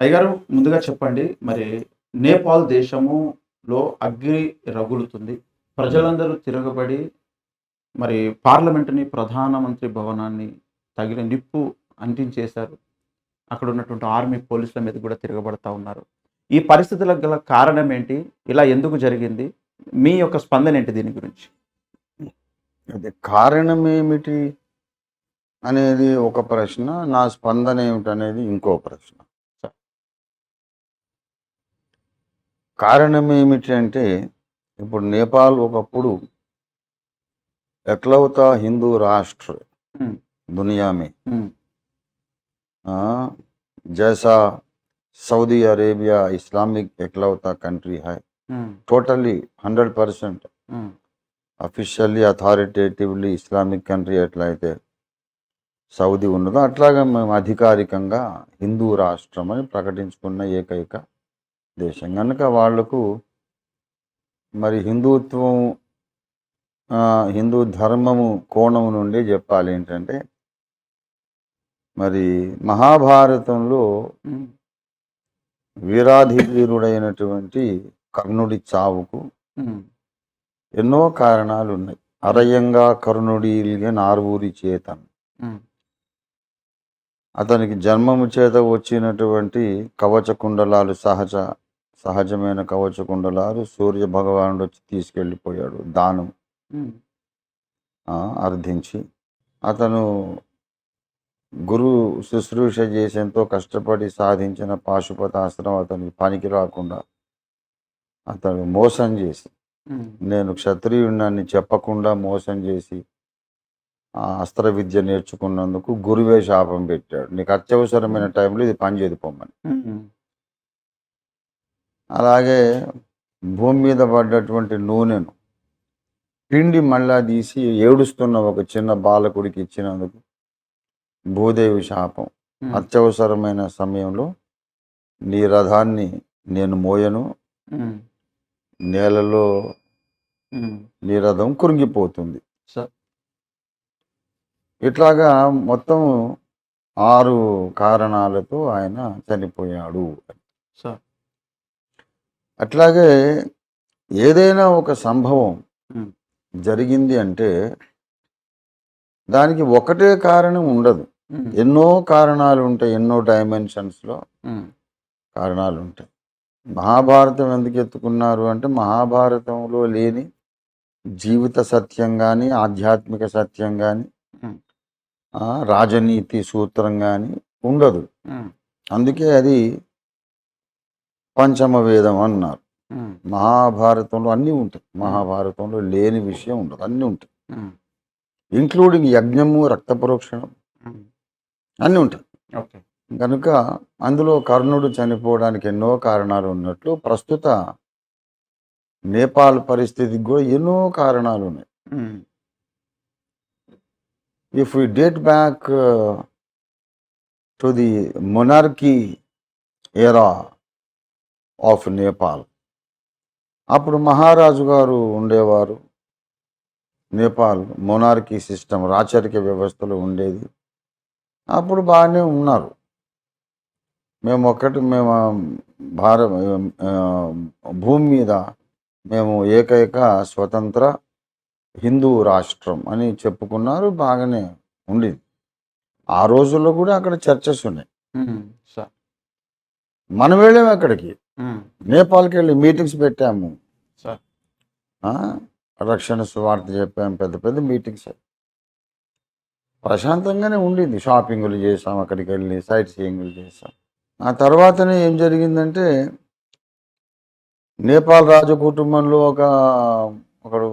అయ్యగారు ముందుగా చెప్పండి. మరి నేపాల్ దేశములో అగ్ని రగులుతుంది. ప్రజలందరూ తిరగబడి మరి పార్లమెంటుని ప్రధానమంత్రి భవనాన్ని తగిన నిప్పు అంటించేశారు. అక్కడ ఉన్నటువంటి ఆర్మీ పోలీసుల మీద కూడా తిరగబడతా ఉన్నారు. ఈ పరిస్థితులకు గల కారణం ఏంటి? ఇలా ఎందుకు జరిగింది? మీ యొక్క స్పందన ఏంటి దీని గురించి? అది కారణం ఏమిటి అనేది ఒక ప్రశ్న నా స్పందన ఏమిటి అనేది ఇంకో ప్రశ్న. కారణం ఏమిటంటే ఇప్పుడు నేపాల్ ఒకప్పుడు ఎట్లవుతా హిందూ రాష్ట్ర దునియామే. జైసా సౌదీ అరేబియా ఇస్లామిక్ ఎట్లవుతా country high. Totally hundred percent officially authoritatively Islamic country ఎట్లయితే సౌదీ ఉన్నదో అట్లాగే మేము అధికారికంగా హిందూ రాష్ట్రం అని ప్రకటించుకున్న ఏకైక దేశం కనుక వాళ్ళకు మరి హిందుత్వం హిందూ ధర్మము కోణం నుండి చెప్పాలి ఏంటంటే మరి మహాభారతంలో వీరాధివీరుడైనటువంటి కర్ణుడి చావుకు ఎన్నో కారణాలు ఉన్నాయి అరయంగా కరుణుడిగా నార్వూరి చేతన్. అతనికి జన్మము చేత వచ్చినటువంటి కవచ కుండలాలు సహజ సహజమైన కవచ కుండలాలు సూర్య భగవానుడు వచ్చి తీసుకెళ్ళిపోయాడు. దానం. అర్థించి అతను గురు శుశ్రూష చేసి ఎంతో కష్టపడి సాధించిన పాశుపతాస్త్రం అతనికి పనికి రాకుండా అతను మోసం చేసి నేను క్షత్రియుడిని చెప్పకుండా మోసం చేసి ఆ అస్త్ర విద్య నేర్చుకున్నందుకు గురువే శాపం పెట్టాడు. నీకు అత్యవసరమైన టైంలో ఇది పనిచేది పొమ్మని. ఉమ్, అలాగే భూమి మీద పడ్డటువంటి నూనెను పిండి మళ్ళా తీసి ఏడుస్తున్న ఒక చిన్న బాలకుడికి ఇచ్చినందుకు భూదేవి శాపం. అత్యవసరమైన సమయంలో నీ రథాన్ని నేను మోయను. నేలలో నీ రథం కురింగిపోతుంది. ఇట్లాగా మొత్తం ఆరు కారణాలతో ఆయన చనిపోయాడు. స- అట్లాగే ఏదైనా ఒక సంభవం జరిగింది అంటే దానికి ఒకటే కారణం ఉండదు. ఎన్నో కారణాలు ఉంటాయి ఎన్నో డైమెన్షన్స్లో కారణాలు ఉంటాయి. మహాభారతం ఎందుకు ఎత్తుకున్నారు అంటే మహాభారతంలో లేని జీవిత సత్యం కానీ ఆధ్యాత్మిక సత్యం కానీ రాజనీతి సూత్రం కానీ ఉండదు. అందుకే అది పంచమ వేదం అన్నారు మహాభారతంలో అన్నీ ఉంటాయి. మహాభారతంలో లేని విషయం ఉండదు. అన్నీ ఉంటాయి. ఇంక్లూడింగ్ యజ్ఞము రక్త ప్రోక్షణం ఉమ్. అన్నీ ఉంటాయి. కనుక అందులో కర్ణుడు చనిపోవడానికి ఎన్నో కారణాలు ఉన్నట్లు ప్రస్తుత నేపాల్ పరిస్థితికి కూడా ఎన్నో కారణాలు ఉన్నాయి. If we date back to the monarchy era of Nepal. అప్పుడు మహారాజు గారు ఉండేవారు. నేపాల్ మొనార్కీ సిస్టమ్ రాచరిక వ్యవస్థలో ఉండేది. అప్పుడు బాగానే ఉన్నారు. మేము ఒక్కటి మేము భార భూమి మీద మేము ఏకైక స్వతంత్ర హిందూ రాష్ట్రం అని చెప్పుకున్నారు బాగానే ఉండేది. ఆ రోజుల్లో కూడా అక్కడ చర్చస్ ఉన్నాయి. మనం వెళ్ళాము అక్కడికి. నేపాల్కి వెళ్ళి మీటింగ్స్ పెట్టాము. రక్షణ సువార్త చెప్పాము పెద్ద పెద్ద మీటింగ్స్. ప్రశాంతంగానే ఉండింది. షాపింగ్లు చేసాం అక్కడికి వెళ్ళి సైట్ సీయింగ్లు చేసాం. ఆ తర్వాతనే ఏం జరిగిందంటే నేపాల్ రాజు కుటుంబంలో ఒక ఒకడు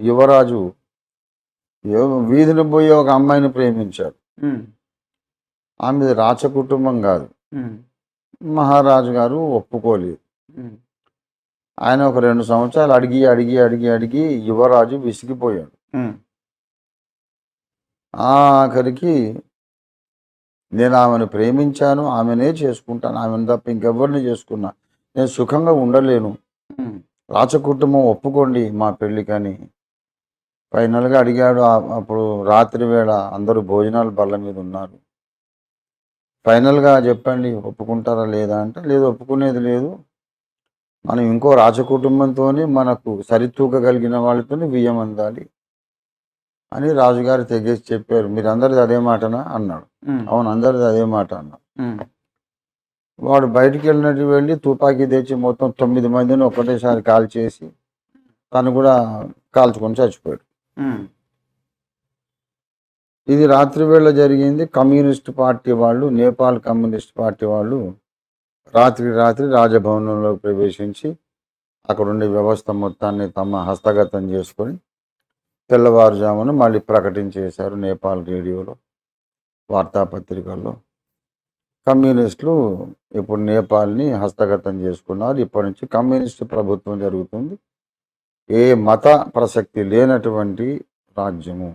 యువరాజు వీధిని పోయి ఒక అమ్మాయిని ప్రేమించాడు. ఆమెది రాచ కుటుంబం కాదు. మహారాజు గారు ఒప్పుకోలేదు. ఆయన ఒక రెండు సంవత్సరాలు అడిగి అడిగి అడిగి అడిగి యువరాజు విసిగిపోయాడు. ఆఖరికి నేను ఆమెను ప్రేమించాను ఆమెనే చేసుకుంటాను ఆమెను తప్ప ఇంకెవరిని చేసుకున్నా. నేను సుఖంగా ఉండలేను. రాచకుటుంబం ఒప్పుకోండి మా పెళ్ళికని. ఫైనల్గా అడిగాడు. అప్పుడు రాత్రి వేళ అందరూ భోజనాలు బల్ల మీద ఉన్నారు. ఫైనల్గా చెప్పండి ఒప్పుకుంటారా లేదా అంటే లేదు ఒప్పుకునేది లేదు. మనం ఇంకో రాజకుటుంబంతో మనకు సరితూగగలిగిన వాళ్ళతో బియ్యం అందాలి అని రాజుగారు తెగేసి చెప్పారు. మీరు అందరిది అదే మాటనా? అన్నాడు. అవును అందరిది అదే మాట అన్నాడు. వాడు బయటికి వెళ్ళినట్టు వెళ్ళి తుపాకీ తెచ్చి మొత్తం తొమ్మిది మందిని ఒకటేసారి కాల్ చేసి తను కూడా కాల్చుకొని చచ్చిపోయాడు. ఇది రాత్రివేళ జరిగింది. కమ్యూనిస్ట్ పార్టీ వాళ్ళు నేపాల్ కమ్యూనిస్ట్ పార్టీ వాళ్ళు రాత్రి రాత్రి రాజభవనంలో ప్రవేశించి అక్కడుండే వ్యవస్థ మొత్తాన్ని తమ హస్తగతం చేసుకొని తెల్లవారుజామున మళ్ళీ ప్రకటించేశారు నేపాల్ రేడియోలో వార్తాపత్రికల్లో. కమ్యూనిస్టులు ఇప్పుడు నేపాల్ని హస్తగతం చేసుకున్నారు. ఇప్పటి నుంచి కమ్యూనిస్ట్ ప్రభుత్వం జరుగుతుంది. ఏ మత ప్రసక్తి లేనటువంటి రాజ్యము.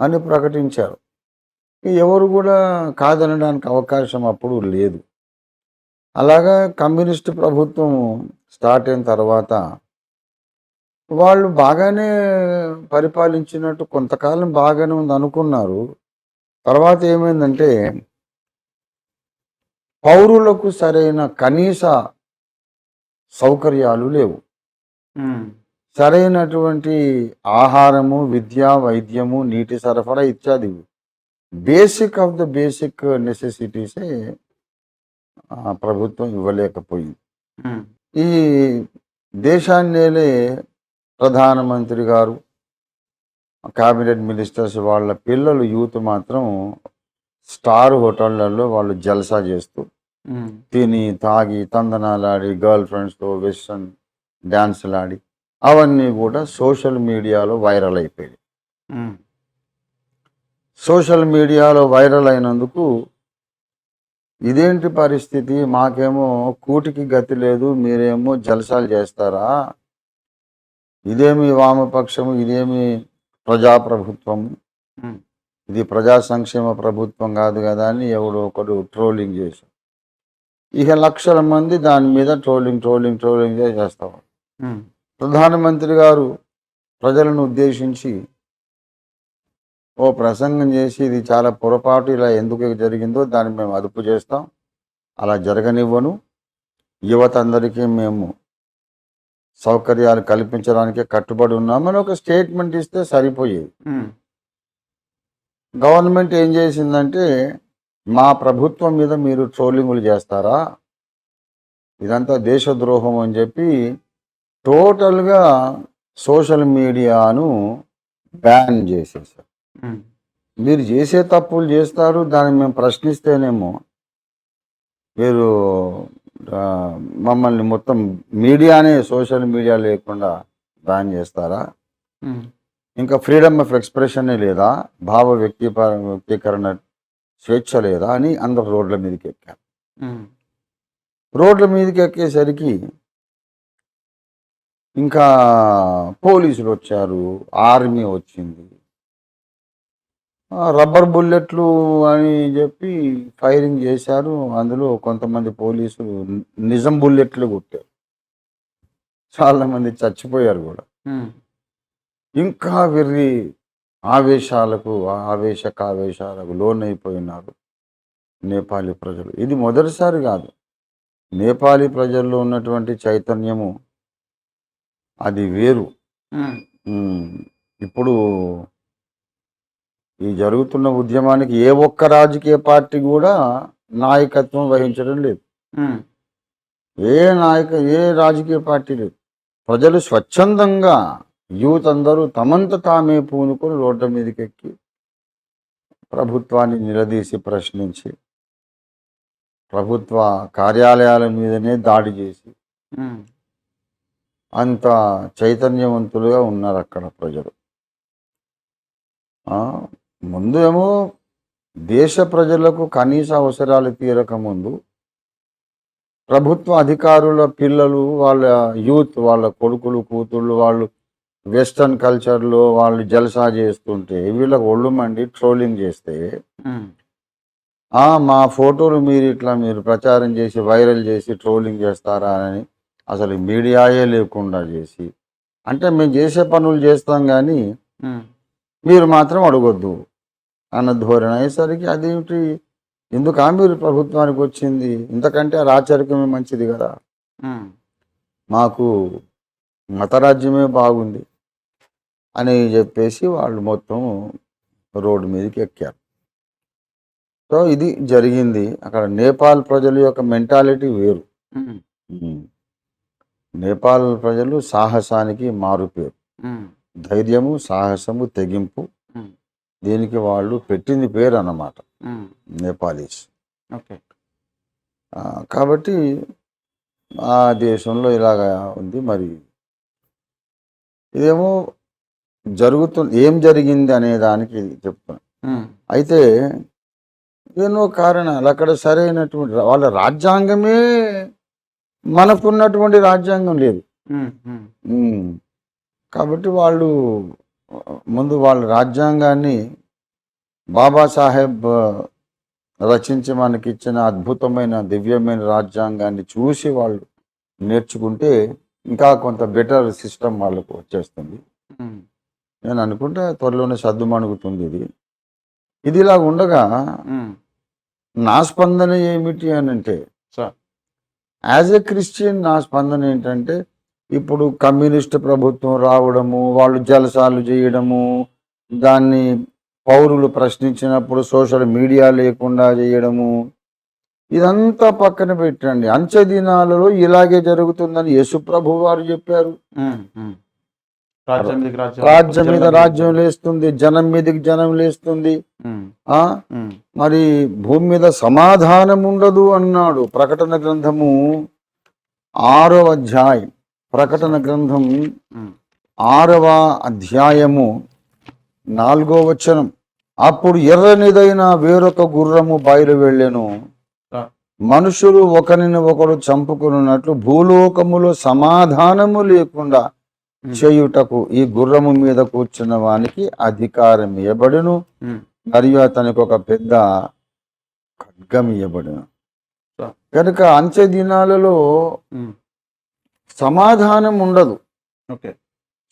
అని ప్రకటించారు. ఎవరు కూడా కాదనడానికి అవకాశం అప్పుడు లేదు. అలాగా కమ్యూనిస్ట్ ప్రభుత్వం స్టార్ట్ అయిన తర్వాత వాళ్ళు బాగానే పరిపాలించినట్టు కొంతకాలం బాగానే ఉంది అనుకున్నారు. తర్వాత ఏమైందంటే పౌరులకు సరైన కనీస సౌకర్యాలు లేవు. సరైనటువంటి ఆహారము విద్య వైద్యము నీటి సరఫరా ఇత్యాది బేసిక్ ఆఫ్ ద బేసిక్ నెసెసిటీసే ప్రభుత్వం ఇవ్వలేకపోయింది. ఈ దేశాన్నేలే ప్రధానమంత్రి గారు క్యాబినెట్ మినిస్టర్స్ వాళ్ళ పిల్లలు యూత్ మాత్రం స్టార్ హోటళ్ళలో వాళ్ళు జల్సా చేస్తూ తిని తాగి తందనాలాడి గర్ల్ ఫ్రెండ్స్తో వెస్ట్రన్ డ్యాన్సులు ఆడి అవన్నీ కూడా సోషల్ మీడియాలో వైరల్ అయిపోయాయి. సోషల్ మీడియాలో వైరల్ అయినందుకు ఇదేంటి పరిస్థితి? మాకేమో కూటికి గతి లేదు మీరేమో జలసాలు చేస్తారా? ఇదేమి వామపక్షము ఇదేమి ప్రజాప్రభుత్వం ఉమ్, ఇది ప్రజా సంక్షేమ ప్రభుత్వం కాదు కదా అని ఎవడో ఒకడు ట్రోలింగ్ చేశారు ఇక లక్షల మంది దాని మీద ట్రోలింగ్ ట్రోలింగ్ ట్రోలింగ్ ఉమ్, ప్రధానమంత్రి గారు ప్రజలను ఉద్దేశించి ఓ ప్రసంగం చేసి ఇది చాలా పొరపాటు ఇలా ఎందుకు జరిగిందో దాన్ని మేము అదుపు చేస్తాం. అలా జరగనివ్వను. యువత అందరికీ మేము సౌకర్యాలు కల్పించడానికే కట్టుబడి ఉన్నామని ఒక స్టేట్మెంట్ ఇస్తే సరిపోయేది. గవర్నమెంట్ ఏం చేసిందంటే మా ప్రభుత్వం మీద మీరు ట్రోలింగులు చేస్తారా? ఇదంతా దేశద్రోహం అని చెప్పి టోటల్గా సోషల్ మీడియాను బ్యాన్ చేసేసారు. మీరు చేసే తప్పులు చేస్తారు దాన్ని మేము ప్రశ్నిస్తేనేమో మీరు మమ్మల్ని మొత్తం మీడియానే సోషల్ మీడియా లేకుండా బ్యాన్ చేస్తారా? ఇంకా ఫ్రీడమ్ ఆఫ్ ఎక్స్ప్రెషనే లేదా? భావ వ్యక్తి వ్యక్తీకరణ స్వేచ్ఛ లేదా అని అందరు రోడ్ల మీదకి ఎక్కారు. రోడ్ల మీదకి ఎక్కేసరికి ఇంకా పోలీసులు వచ్చారు ఆర్మీ వచ్చింది. రబ్బర్ బుల్లెట్లు అని చెప్పి ఫైరింగ్ చేశారు. అందులో కొంతమంది పోలీసులు నిజం బుల్లెట్లు కొట్టారు. చాలా మంది చచ్చిపోయారు కూడా. ఇంకా వెర్రి ఆవేశాలకు ఆవేశకావేశాలకు లోనైపోయినారు నేపాలీ ప్రజలు. ఇది మొదటిసారి కాదు. నేపాలీ ప్రజల్లో ఉన్నటువంటి చైతన్యము అది వేరు. ఇప్పుడు ఈ జరుగుతున్న ఉద్యమానికి ఏ ఒక్క రాజకీయ పార్టీ కూడా నాయకత్వం వహించడం లేదు. ఏ నాయక ఏ రాజకీయ పార్టీ లేదు. ప్రజలు స్వచ్ఛందంగా యూత్ అందరూ తమంత తామే పూనుకొని రోడ్ల మీదకి ఎక్కి ప్రభుత్వాన్ని నిలదీసి ప్రశ్నించి ప్రభుత్వ కార్యాలయాల మీదనే దాడి చేసి అంత చైతన్యవంతులుగా ఉన్నారు అక్కడ ప్రజలు. ముందు ఏమో దేశ ప్రజలకు కనీస అవసరాలు తీరక ముందు ప్రభుత్వ అధికారుల పిల్లలు వాళ్ళ యూత్ వాళ్ళ కొడుకులు కూతుళ్ళు వాళ్ళు వెస్టర్న్ కల్చర్లో వాళ్ళు జల్సా చేస్తుంటే వీళ్ళకి ఒళ్ళు మండి ట్రోలింగ్ చేస్తే మా ఫోటోలు మీరు ఇట్లా మీరు ప్రచారం చేసి వైరల్ చేసి ట్రోలింగ్ చేస్తారా అని అసలు మీడియాయే లేకుండా చేసి అంటే మేము చేసే పనులు చేస్తాం కానీ మీరు మాత్రం అడగొద్దు అన్న ధోరణి అయ్యేసరికి అదేమిటి? ఎందుకు ఆమెరు ప్రభుత్వానికి వచ్చింది? ఇంతకంటే రాచరికమే మంచిది కదా. మాకు మతరాజ్యమే బాగుంది అని చెప్పేసి వాళ్ళు మొత్తం రోడ్డు మీదకి ఎక్కారు. సో ఇది జరిగింది. అక్కడ నేపాల్ ప్రజల యొక్క మెంటాలిటీ వేరు. నేపాల్ ప్రజలు సాహసానికి మారుపేరు. ధైర్యము సాహసము తెగింపు దీనికి వాళ్ళు పెట్టింది పేరు అన్నమాట. నేపాలీస్. కాబట్టి ఆ దేశంలో ఇలాగా ఉంది మరి. ఇదేమో జరుగుతుంది ఏం జరిగింది అనే దానికి చెప్తాను ఉమ్, అయితే ఎన్నో కారణాలు అక్కడ సరైనటువంటి వాళ్ళ రాజ్యాంగమే మనకున్నటువంటి రాజ్యాంగం లేదు. కాబట్టి వాళ్ళు ముందు వాళ్ళ రాజ్యాంగాన్ని బాబాసాహెబ్ రచించి మనకి ఇచ్చిన అద్భుతమైన దివ్యమైన రాజ్యాంగాన్ని చూసి వాళ్ళు నేర్చుకుంటే ఇంకా కొంత బెటర్ సిస్టమ్ వాళ్ళకు వచ్చేస్తుంది. నేను అనుకుంటా త్వరలోనే సర్దుమణుగుతుంది ఇది ఇది. ఇలా ఉండగా నా స్పందన ఏమిటి అని అంటే సార్. యాజ్ ఎ క్రిస్టియన్ నా స్పందన ఏంటంటే ఇప్పుడు కమ్యూనిస్ట్ ప్రభుత్వం రావడము వాళ్ళు జలసాలు చేయడము దాన్ని పౌరులు ప్రశ్నించినప్పుడు సోషల్ మీడియా లేకుండా చేయడము ఇదంతా పక్కన పెట్టండి. అంచె దినాలలో ఇలాగే జరుగుతుందని యేసుప్రభు వారు చెప్పారు. రాజ్యం మీద రాజ్యం లేస్తుంది జనం మీదకి జనం లేస్తుంది. ఆ? మరి భూమి మీద సమాధానం ఉండదు అన్నాడు ప్రకటన గ్రంథము ఆరవ అధ్యాయం. ప్రకటన గ్రంథం ఆరవ అధ్యాయము నాలుగో వచనం. అప్పుడు ఎర్రనిదైన వేరొక గుర్రము బయలు వెళ్ళెను. మనుషులు ఒకరిని ఒకడు చంపుకున్నట్లు భూలోకములో సమాధానము లేకుండా చేయుటకు ఈ గుర్రము మీద కూర్చున్న వానికి అధికారం ఇవ్వబడును మరియు అతనికి ఒక పెద్ద ఖడ్గం ఇవ్వబడును. కనుక అంచె దినాలలో సమాధానం ఉండదు. ఓకే.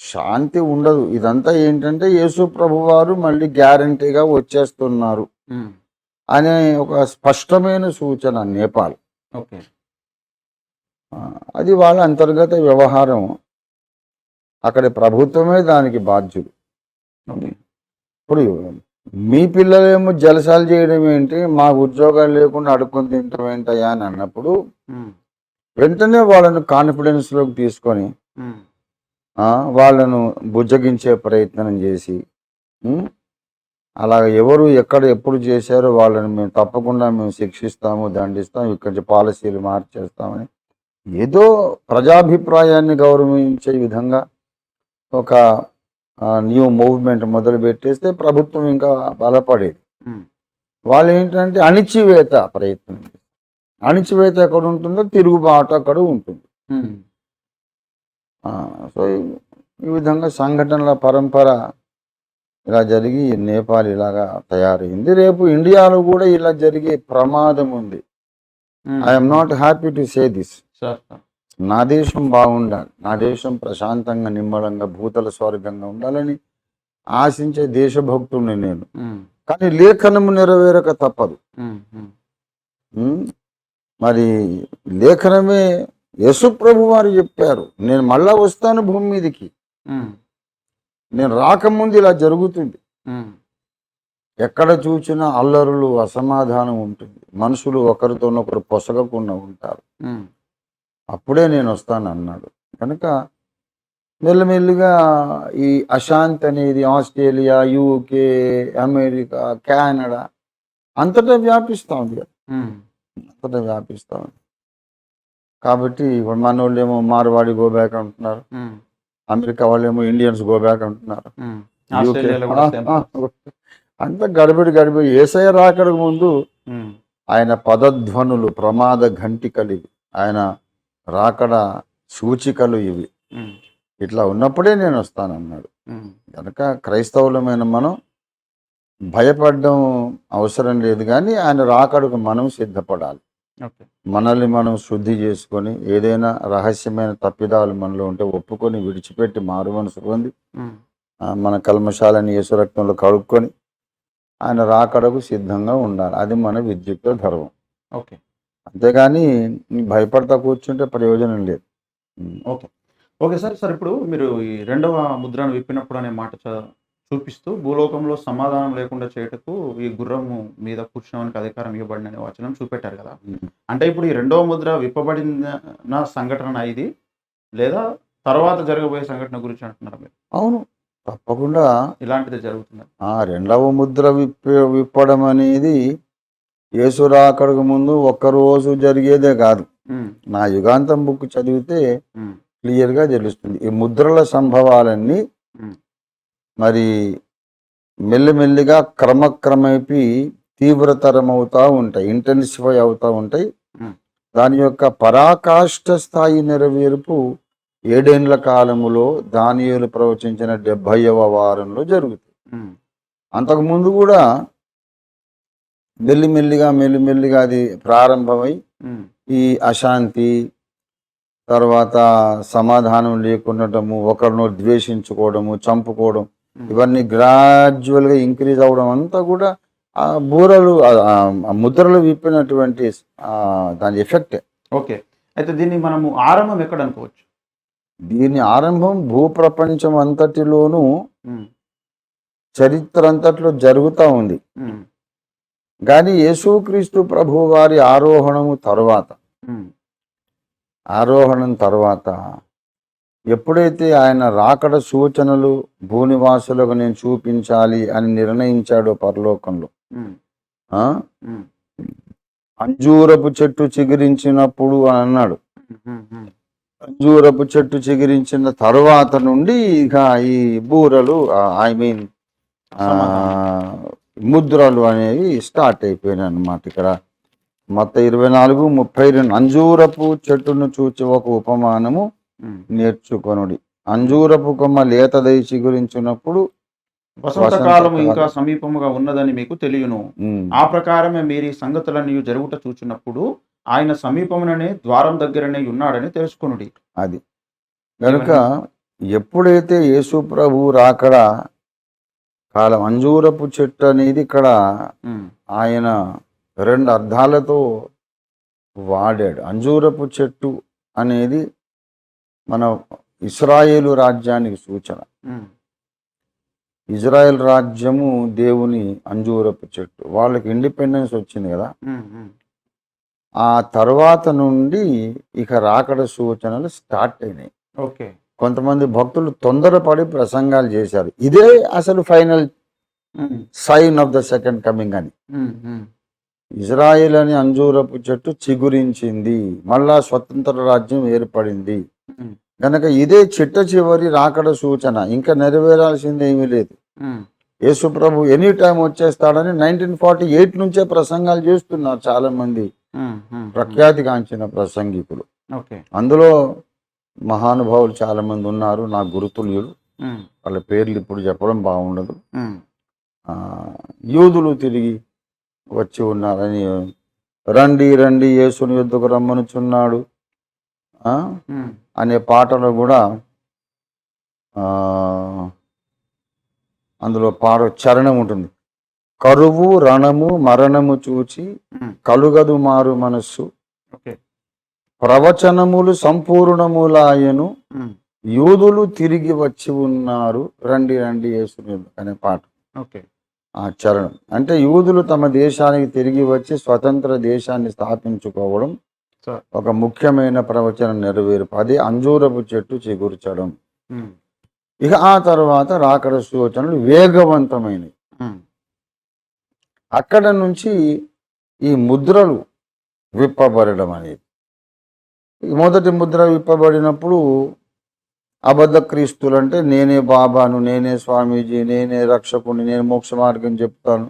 శాంతి ఉండదు. ఇదంతా ఏంటంటే యేసు ప్రభు వారు మళ్ళీ గ్యారంటీగా వచ్చేస్తున్నారు అనే ఒక స్పష్టమైన సూచన నేపాల్. అది వాళ్ళ అంతర్గత వ్యవహారం. అక్కడి ప్రభుత్వమే దానికి బాధ్యులు ఇప్పుడు మీ పిల్లలేమో జలసాలు చేయడం ఏంటి? మా ఉద్యోగాలు లేకుండా అడుక్కొని తింటాం ఏంటయ్యా అని అన్నప్పుడు వెంటనే వాళ్ళను కాన్ఫిడెన్స్లోకి తీసుకొని వాళ్ళను బుజ్జగించే ప్రయత్నం చేసి ఉం? అలా ఎవరు ఎక్కడ ఎప్పుడు చేశారో వాళ్ళని మేము తప్పకుండా మేము శిక్షిస్తాము దండిస్తాం ఇక్కడి నుంచి పాలసీలు మార్చేస్తామని ఏదో ప్రజాభిప్రాయాన్ని గౌరవించే విధంగా ఒక న్యూ మూవ్మెంట్ మొదలు పెట్టేస్తే ప్రభుత్వం ఇంకా బలపడేది. వాళ్ళు ఏంటంటే అణిచివేత ప్రయత్నం అణిచివేత ఎక్కడ ఉంటుందో తిరుగుబాటు అక్కడ ఉంటుంది. సో ఈ- విధంగా సంఘటనల పరంపర ఇలా జరిగి నేపాల్ ఇలాగా తయారైంది. రేపు ఇండియాలో కూడా ఇలా జరిగే ప్రమాదం ఉంది. I'm not happy to say this నా దేశం బాగుండాలి నా దేశం ప్రశాంతంగా నిమ్మడంగా భూతల స్వర్గంగా ఉండాలని ఆశించే దేశభక్తుడిని నేను. కానీ లేఖనము నెరవేరక తప్పదు. మరి లేఖనమే యశుప్రభు వారు చెప్పారు నేను మళ్ళా వస్తాను భూమి మీదకి. నేను రాకముందు ఇలా జరుగుతుంది. ఎక్కడ చూసినా అల్లరులు అసమాధానం ఉంటుంది. మనుషులు ఒకరితోనొకరు పొసగకుండా ఉంటారు. అప్పుడే నేను వస్తాను అన్నాడు కనుక మెల్లమెల్లిగా ఈ అశాంతి అనేది ఆస్ట్రేలియా యూకే అమెరికా కెనడా అంతటా వ్యాపిస్తూ ఉంది కదా. అంతటా వ్యాపిస్తూ ఉంది. కాబట్టి ఇప్పుడు మన వాళ్ళు ఏమో మార్వాడి గో బ్యాక్ అంటున్నారు. అమెరికా వాళ్ళేమో ఇండియన్స్ గో బ్యాక్ అంటున్నారు. అంత గడిబిడి గడిబిడి. ఏసఐ రాకడకు ముందు ఆయన పదధ్వనులు ప్రమాద ఘంటికలు ఆయన రాకడ సూచికలు ఇవి. ఇట్లా ఉన్నప్పుడే నేను వస్తానన్నాడు ఉమ్, కనుక క్రైస్తవులమైన మనం భయపడడం అవసరం లేదు కానీ ఆయన రాకడకు మనం సిద్ధపడాలి. మనల్ని మనం శుద్ధి చేసుకొని ఏదైనా రహస్యమైన తప్పిదాలు మనలో ఉంటే ఒప్పుకొని విడిచిపెట్టి మారు మనసు పొంది మన కల్మశాలని యేసు రక్తంలో కడుక్కొని ఆయన రాకడకు సిద్ధంగా ఉండాలి. అది మన విద్యుక్త ధర్మం. ఓకే. అంతేగాని భయపడతా కూర్చుంటే ప్రయోజనం లేదు. ఉమ్. ఓకే. సార్ సార్ ఇప్పుడు మీరు ఈ రెండవ ముద్రను విప్పినప్పుడు అనే మాట చూపిస్తూ భూలోకంలో సమాధానం లేకుండా చేయటకు ఈ గుర్రము మీద కూర్చున్నవానికి అధికారం ఇవ్వబడిన అనే వచనం చూపెట్టారు కదా. అంటే ఇప్పుడు ఈ రెండవ ముద్ర విప్పబడిన సంఘటన ఇది లేదా తర్వాత జరగబోయే సంఘటన గురించి అంటున్నారు మీరు? అవును. తప్పకుండా ఇలాంటిది జరుగుతుంది? ఆ రెండవ ముద్ర విప్ప విప్పడం అనేది యేసు రాకడకు ముందు ఒక్కరోజు జరిగేదే కాదు. నా యుగాంతం బుక్ చదివితే క్లియర్గా తెలుస్తుంది. ఈ ముద్రల సంభవాలన్నీ. మరి మెల్లిమెల్లిగా క్రమక్రమేపీ తీవ్రతరం అవుతా ఉంటాయి ఇంటెన్సిఫై అవుతా ఉంటాయి. దాని యొక్క పరాకాష్ఠ స్థాయి నెరవేర్పు ఏడేండ్ల కాలములో దానియేలు ప్రవచించిన డెబ్భైవ వారంలో జరుగుతుంది. అంతకుముందు కూడా మెల్లిమెల్లిగా మెల్లిమెల్లిగా అది ప్రారంభమై ఈ అశాంతి తర్వాత సమాధానం లేకుండటము ఒకరినో ద్వేషించుకోవడము చంపుకోవడం. ఇవన్నీ గ్రాడ్యువల్గా ఇంక్రీజ్ అవడం అంతా కూడా ఆ బూరలు ముద్రలు విప్పినటువంటి దాని ఎఫెక్ట్ ఓకే. అయితే దీన్ని మనము ఆరంభం ఎక్కడ అనుకోవచ్చు? దీని ఆరంభం భూప్రపంచం అంతటిలోనూ చరిత్ర అంతట్లో జరుగుతూ ఉంది. కానీ యేసుక్రీస్తు ప్రభు వారి ఆరోహణము తర్వాత ఆరోహణం తర్వాత ఎప్పుడైతే ఆయన రాకడ సూచనలు భూనివాసులకు నేను చూపించాలి అని నిర్ణయించాడో పరలోకంలో అంజూరపు చెట్టు చిగురించినప్పుడు అని అన్నాడు. అంజూరపు చెట్టు చిగురించిన తరువాత నుండి ఇక ఈ బూరలు ఐ మీన్ ముద్రలు అనేవి స్టార్ట్ అయిపోయినాయి అన్నమాట ఇక్కడ. మొత్తం ఇరవై నాలుగు ముప్పై రెండు. అంజూరపు చెట్టును చూచి ఒక ఉపమానము. నేర్చుకొనుడి. అంజూరపు కొమ్మ లేతదై చిగురించినప్పుడు వసంతకాలం వసంతకాలం. ఇంకా సమీపముగా ఉన్నదని మీకు తెలియను. ఆ ప్రకారమే మీరు ఈ సంగతులన్నీ జరుగుట చూచినప్పుడు ఆయన సమీపముననే ద్వారం దగ్గరనే ఉన్నాడని తెలుసుకొనుడి. అది. కనుక ఎప్పుడైతే యేసు ప్రభు రాకడ కాలం అంజూరపు చెట్టు అనేది ఇక్కడ ఆయన రెండు అర్థాలతో వాడాడు. అంజూరపు చెట్టు అనేది మన ఇస్రాయేలు రాజ్యానికి సూచన. ఇజ్రాయెల్ రాజ్యము దేవుని అంజూరపు చెట్టు. వాళ్ళకి ఇండిపెండెన్స్ వచ్చింది కదా. ఆ తర్వాత నుండి ఇక రాకడ సూచనలు స్టార్ట్ అయినాయి. ఓకే. కొంతమంది భక్తులు తొందరపడి ప్రసంగాలు చేశారు. ఇదే అసలు final sign of the second coming అని. ఇజ్రాయిల్ అని అంజూరపు చెట్టు చిగురించింది. మళ్ళా స్వతంత్ర రాజ్యం ఏర్పడింది. కనుక ఇదే చిట్ట చివరి రాకడ సూచన ఇంకా నెరవేరాల్సింది ఏమీ లేదు. యేసు ప్రభు ఎనీ టైం వచ్చేస్తాడని నైన్టీన్ ఫార్టీ ఎయిట్ నుంచే ప్రసంగాలు చేస్తున్నారు చాలా మంది ప్రఖ్యాతిగాంచిన ప్రసంగికులు. అందులో మహానుభావులు చాలా మంది ఉన్నారు నా గురుతుల్యులు. వాళ్ళ పేర్లు ఇప్పుడు చెప్పడం బాగుండదు. యూదులు తిరిగి వచ్చి ఉన్నారని రండి రండి యేసుని యుద్ధకు రమ్మనుచున్నాడు. అనే పాటలో కూడా అందులో పాట చరణం ఉంటుంది. కరువు రణము మరణము చూచి కలుగదు మారు మనస్సు. ప్రవచనములు సంపూర్ణములాయను. యూదులు తిరిగి వచ్చి ఉన్నారు. రండి రండి యేసుని అనే పాట. ఓకే. ఆ చరణం. అంటే యూదులు తమ దేశానికి తిరిగి వచ్చి స్వతంత్ర దేశాన్ని స్థాపించుకోవడం ఒక ముఖ్యమైన ప్రవచనం నెరవేర్పు. అది అంజూరపు చెట్టు చిగుర్చడం. ఇక ఆ తర్వాత రాకడ సూచనలు వేగవంతమైనవి. అక్కడ నుంచి ఈ ముద్రలు విప్పబడడం అనేది. మొదటి ముద్ర విప్పబడినప్పుడు అబద్ధ క్రీస్తులు అంటే నేనే బాబాను నేనే స్వామీజీ నేనే రక్షకుని నేను మోక్ష మార్గం చెప్తాను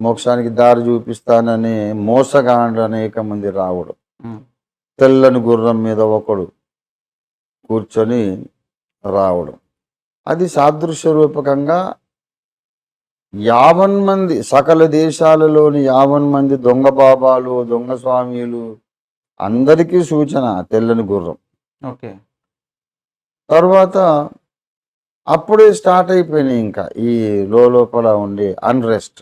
మోక్షానికి దారి చూపిస్తాననే మోసగాండ్లు అనేక మంది రావడం. తెల్లని గుర్రం మీద ఒకడు కూర్చొని రావడం. అది సాదృశ్య రూపకంగా యావన్ మంది సకల దేశాలలోని యావన్ మంది దొంగ బాబాలు దొంగ స్వామీలు అందరికీ సూచన తెల్లని గుర్రం. ఓకే. తర్వాత అప్పుడే స్టార్ట్ అయిపోయినాయి ఇంకా ఈ లోపల ఉండే అన్రెస్ట్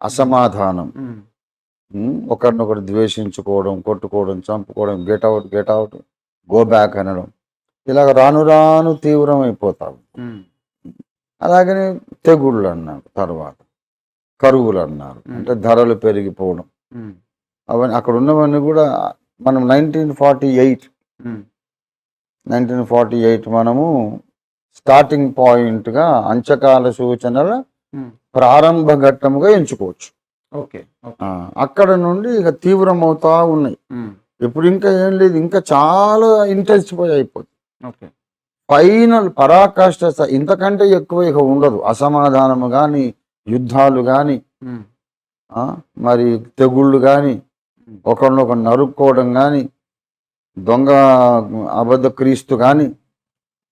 అసమాధానం. ఒకరినొకరు ద్వేషించుకోవడం కొట్టుకోవడం చంపుకోవడం get out get out go back అనడం. ఇలాగ రాను రాను తీవ్రం అయిపోతావు అలాగనే తెగుళ్ళు అన్నారు తర్వాత కరువులు అన్నారు. అంటే ధరలు పెరిగిపోవడం. అవన్నీ అక్కడ ఉన్నవన్నీ కూడా మనం nineteen forty eight nineteen forty eight మనము స్టార్టింగ్ పాయింట్గా అంచకాల సూచనల ఉమ్. ప్రారంభ ఘట్టముగా ఎంచుకోవచ్చు. ఓకే అక్కడ నుండి ఇక తీవ్రమవుతా ఉన్నాయి. ఉమ్, ఇప్పుడు ఇంకా ఏం లేదు ఇంకా చాలా ఇంటెన్సిఫై అయిపోతుంది. ఓకే ఫైనల్ పరాకాష్ట స్థాయి, ఇంతకంటే ఎక్కువ ఇక ఉండదు. అసమాధానము కానీ యుద్ధాలు కానీ ఉమ్, మరి తెగుళ్ళు కానీ ఒకరినొకరు నరుక్కోవడం కానీ దొంగ అబద్ధ క్రీస్తు కానీ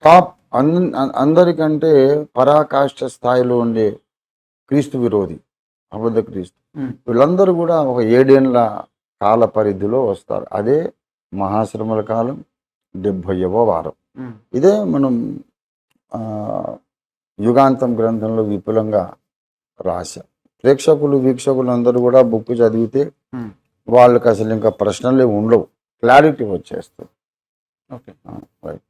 టాప్ అన్ అందరికంటే పరాకాష్ట స్థాయిలో ఉండే క్రీస్తు విరోధి అబద్ధ క్రీస్తు. వీళ్ళందరూ కూడా ఒక ఏడేళ్ళ కాల పరిధిలో వస్తారు. అదే మహాశ్రమల కాలం డెబ్భైవ వారం. ఇదే మనం యుగాంతం గ్రంథంలో విపులంగా రాశాం. ప్రేక్షకులు వీక్షకులు అందరూ కూడా బుక్ చదివితే వాళ్ళకి అసలు ఇంకా ప్రశ్నలే ఉండవు. క్లారిటీ వచ్చేస్తుంది. Okay right